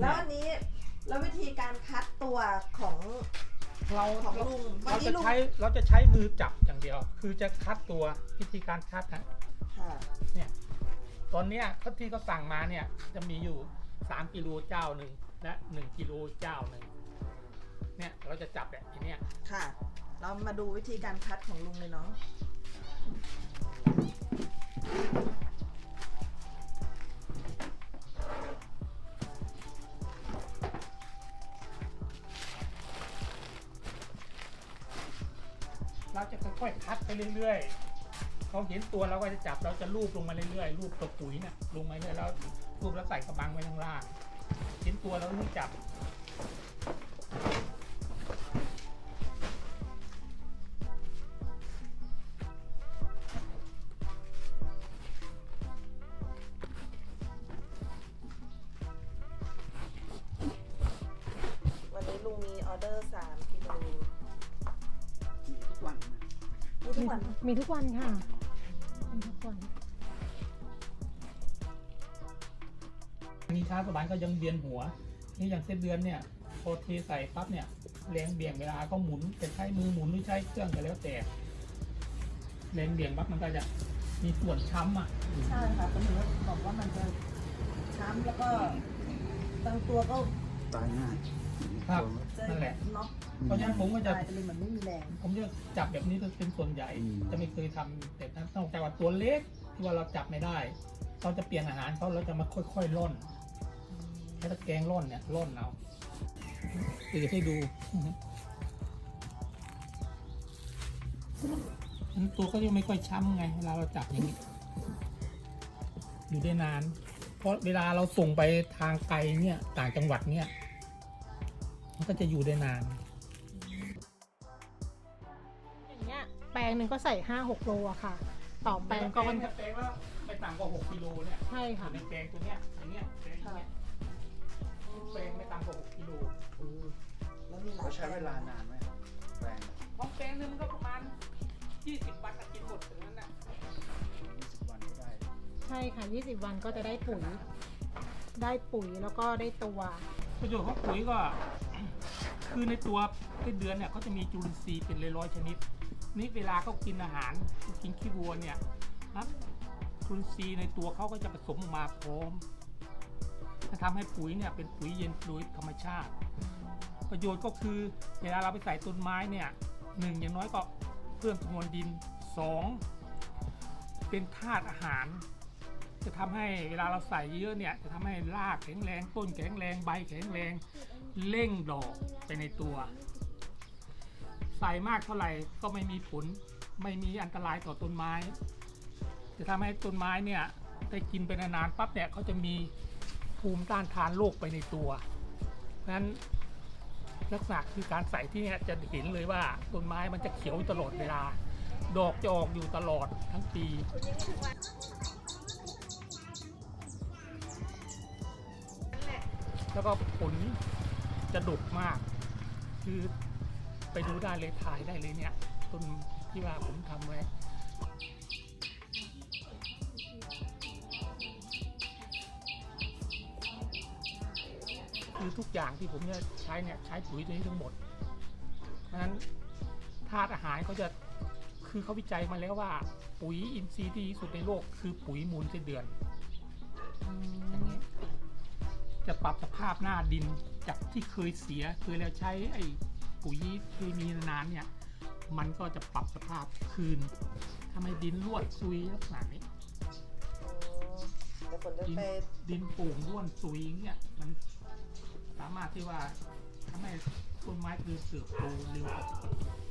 แล้วอันนี้แล้ววิธีการคัดตัวของเราของเราลุงวันเรานี้จะลุงใช้เราจะใช้มือจับอย่างเดียว คือจะคัดตัววิธีการคัดนะค่ะเนี่ยตอนเนี้ยเขาที่เขาสั่งมาเนี่ยจะมีอยู่ 3กิโลเจ้าหนึ่งและ1กิโลเจ้าหนึ่งเนี่ยเราจะจับแบบนี้เนี่ยค่ะ เรามาดูวิธีการคัดของลุงเลยเนาะ เราจะค่อยๆคัดไปเรื่อยๆเขาเห็นตัวเราก็จะจับเราจะลูบลงมาเรื่อยๆลูบตัวปุ๋ยเนี่ยลงมาเรื่อยแล้วลูบแล้วใส่กระบังไว้ข้างล่าง เห็นตัวเราต้องจับวันนี้ลุงมีออเดอร์3กิโล วันมีทุกวันมีทุกวันค่ะ มีทุกวัน มีช้าสบายก็ยังเวียนหัว นี่อย่างเส้นเดือนเนี่ยพอเทใส่ปั๊บเนี่ยแรงเบี่ยงเวลาเขาหมุนจะใช้มือหมุนหรือใช้เครื่องก็แล้วแต่แรงเบี่ยงปั๊บมันก็จะมีส่วนช้ำอะใช่ค่ะตำรวจบอกว่ามันจะช้ำแล้วก็บางตัวก็ตายง่ายครับจะนั่นแหละน็อก เพราะฉะนั้นผมก็จะตายไปเลยเหมือนไม่มีแรงผมจะจับแบบนี้เป็นส่วนใหญ่จะไม่เคยทำแต่นั้นนอกจากว่าตัวเล็กที่ว่าเราจับไม่ได้ เราจะเปลี่ยนอาหารเขาเราจะมาค่อยๆร่อนใช้ตะแกรงร่อนเนี่ยร่อนเอาเดี๋ยวจะให้ดูนั้นตัวก็ยังไม่ค่อยช้ำไงเวลาเราจับอย่างนี้ อยู่ได้นาน เพราะเวลาเราส่งไปทางไกลเนี่ยต่างจังหวัดเนี่ย มันก็จะอยู่ได้นาน แปลงหนึ่งก็ใส่ห้าหกโลอะค่ะ ต่อแปลงก็แปลมันงแปลงว่าไม่ต่ำกว่า6กิโลเนี่ยใช่ค่ะในแปลงตัวเนี้ยอย่างเงี้ยแปลงอย่างเงี้ยแปลงไม่ต่ำกว่า6กิโลแล้วมีหลายเขาใช้เวลานานไหมแปลงของแปลงนึงมันก็ประมาณ20วันอะกินหมดถึงนั้นน่ะยี่สิบวันก็ได้ ใช่ค่ะ20วันก็จะได้ปุ๋ยได้ปุ๋ยแล้วก็ได้ตัว ประโยชน์ของปุ๋ยก็ คือในตัวเป็นเดือนเนี่ยเขาจะมีจุลินทรีย์เป็นร้อยๆชนิด นี่เวลาเขากินอาหารกินขี้วัวเนี่ยนะจุลินทรีย์ในตัวเขาก็จะผสมออกมาพร้อมจะทำให้ปุ๋ยเนี่ยเป็นปุ๋ยเย็นโดยธรรมชาติ ประโยชน์ก็คือเวลาเราไปใส่ต้นไม้เนี่ยหนึ่งอย่างน้อยก็เพิ่มจำนวนดินสองเป็นธาตุอาหาร จะทำให้เวลาเราใส่เยอะเนี่ยจะทำให้รากแข็งแรงต้นแข็งแรงใบแข็งแรงเร่งดอกไปในตัว ใส่มากเท่าไหร่ก็ไม่มีผลไม่มีอันตรายต่อต้นไม้ จะทำให้ต้นไม้เนี่ยได้กินไปนานๆปั๊บเนี่ยเขาจะมีภูมิต้านทานโรคไปในตัวเพราะฉะนั้นลักษณะคือการใส่ที่เนี่ยจะเห็นเลยว่าต้นไม้มันจะเขียวตลอดเวลา ดอกจะออกอยู่ตลอดทั้งปี แล้วก็ผลจะดกมาก คือไปดูได้เลยถ่ายได้เลยเนี่ย ต้นที่ว่าผมทำไว้คือทุกอย่างที่ผมเนี่ยใช้เนี่ยใช้ปุ๋ยตัวนี้ทั้งหมด เพราะฉะนั้นธาตุอาหารเขาจะคือเขาวิจัยมาแล้วว่า ปุ๋ยอินทรีย์ที่สุดในโลก คือปุ๋ยมูลไส้เดือนอ จะปรับสภาพหน้าดินจากที่เคยเสียเคยแล้วใช้ไอ้ปุ๋ยเคมีนานๆเนี่ย มันก็จะปรับสภาพคืนทำให้ดินร่วนซุยลักษณะนี้เดี๋ยวฝนจะดินไปดินโป่งร่วนซุยเนี่ยมันสามารถที่ว่าทำให้ต้นไม้คือเติบโตเร็วกว่าปกติ